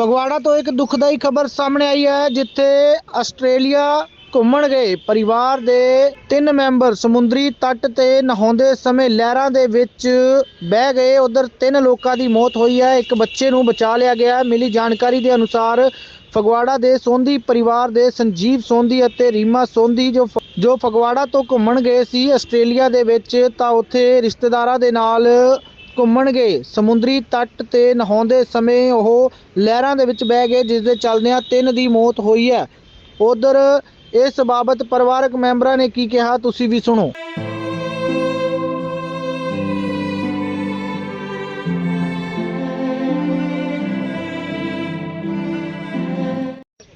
ਫਗਵਾੜਾ ਤੋਂ ਇੱਕ ਦੁਖਦਾਈ ਖਬਰ ਸਾਹਮਣੇ ਆਈ ਹੈ, ਜਿੱਥੇ ਆਸਟ੍ਰੇਲੀਆ ਘੁੰਮਣ ਗਏ ਪਰਿਵਾਰ ਦੇ ਤਿੰਨ ਮੈਂਬਰ ਸਮੁੰਦਰੀ ਤੱਟ ਤੇ ਨਹਾਉਂਦੇ ਸਮੇਂ ਲਹਿਰਾਂ ਦੇ ਵਿੱਚ ਬਹਿ ਗਏ। ਉਧਰ ਤਿੰਨ ਲੋਕਾਂ ਦੀ ਮੌਤ ਹੋਈ ਹੈ, ਇੱਕ ਬੱਚੇ ਨੂੰ ਬਚਾ ਲਿਆ ਗਿਆ ਮਿਲੀ ਜਾਣਕਾਰੀ ਦੇ ਅਨੁਸਾਰ ਫਗਵਾੜਾ ਦੇ ਸੋਂਧੀ ਪਰਿਵਾਰ ਦੇ ਸੰਜੀਵ ਸੋਂਧੀ ਅਤੇ ਰੀਮਾ ਸੋਂਧੀ ਜੋ ਜੋ ਫਗਵਾੜਾ ਤੋਂ ਘੁੰਮਣ ਗਏ ਸੀ, ਆਸਟ੍ਰੇਲੀਆ ਦੇ ਵਿੱਚ ਤਾਂ ਉੱਥੇ ਰਿਸ਼ਤੇਦਾਰਾਂ ਦੇ ਨਾਲ ਘੁੰਮਣ ਸਮੁੰਦਰੀ ਤੱਟ ਤੇ ਨਹਾਉਂਦੇ ਸਮੇਂ ਉਹ ਲਹਿਰਾਂ ਦੇ ਵਿੱਚ ਬਹਿ ਗਏ ਜਿਸ ਦੇ ਚੱਲਦਿਆਂ ਤਿੰਨ ਦੀ ਮੌਤ ਹੋਈ ਹੈ। ਉਧਰ ਇਸ ਬਾਬਤ ਪਰਿਵਾਰਕ ਮੈਂਬਰਾਂ ਨੇ ਕੀ ਕਿਹਾ, ਤੁਸੀਂ ਵੀ ਸੁਣੋ।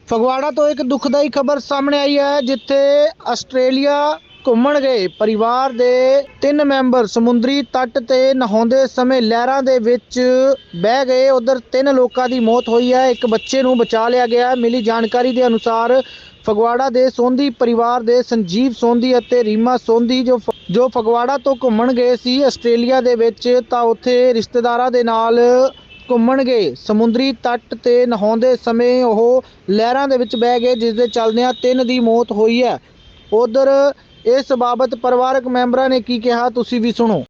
ਫਗਵਾੜਾ ਤੋਂ ਇੱਕ ਦੁਖਦਾਈ ਖਬਰ ਸਾਹਮਣੇ ਆਈ ਹੈ, ਜਿੱਥੇ ਆਸਟ੍ਰੇਲੀਆ ਘੁੰਮਣ ਗਏ। ਪਰਿਵਾਰ ਦੇ ਤਿੰਨ ਮੈਂਬਰ ਸਮੁੰਦਰੀ ਤੱਟ ਤੇ ਨਹਾਉਂਦੇ ਸਮੇਂ ਲਹਿਰਾਂ ਦੇ ਵਿੱਚ ਬਹਿ ਗਏ। ਉਧਰ ਤਿੰਨ ਲੋਕਾਂ ਦੀ ਮੌਤ ਹੋਈ ਹੈ। ਇੱਕ ਬੱਚੇ ਨੂੰ ਬਚਾ ਲਿਆ ਗਿਆ। ਮਿਲੀ ਜਾਣਕਾਰੀ ਦੇ ਅਨੁਸਾਰ ਫਗਵਾੜਾ ਦੇ ਸੋਂਧੀ ਪਰਿਵਾਰ ਦੇ ਸੰਜੀਵ ਸੋਂਧੀ ਅਤੇ ਰੀਮਾ ਸੋਂਧੀ ਜੋ ਜੋ ਫਗਵਾੜਾ ਤੋਂ ਘੁੰਮਣ ਗਏ ਸੀ, ਆਸਟ੍ਰੇਲੀਆ ਦੇ ਵਿੱਚ ਤਾਂ ਉੱਥੇ ਰਿਸ਼ਤੇਦਾਰਾਂ ਦੇ ਨਾਲ ਘੁੰਮਣ ਗਏ। ਸਮੁੰਦਰੀ ਤੱਟ ਤੇ ਨਹਾਉਂਦੇ ਸਮੇਂ ਉਹ ਲਹਿਰਾਂ ਦੇ ਵਿੱਚ ਬਹਿ ਗਏ ਜਿਸ ਦੇ ਚੱਲਦਿਆਂ ਤਿੰਨ ਦੀ ਮੌਤ ਹੋਈ ਹੈ। ਉਧਰ ਇਸ ਬਾਬਤ ਪਰਿਵਾਰਕ ਮੈਂਬਰਾਂ ਨੇ ਕੀ ਕਿਹਾ ਤੁਸੀਂ ਵੀ ਸੁਣੋ।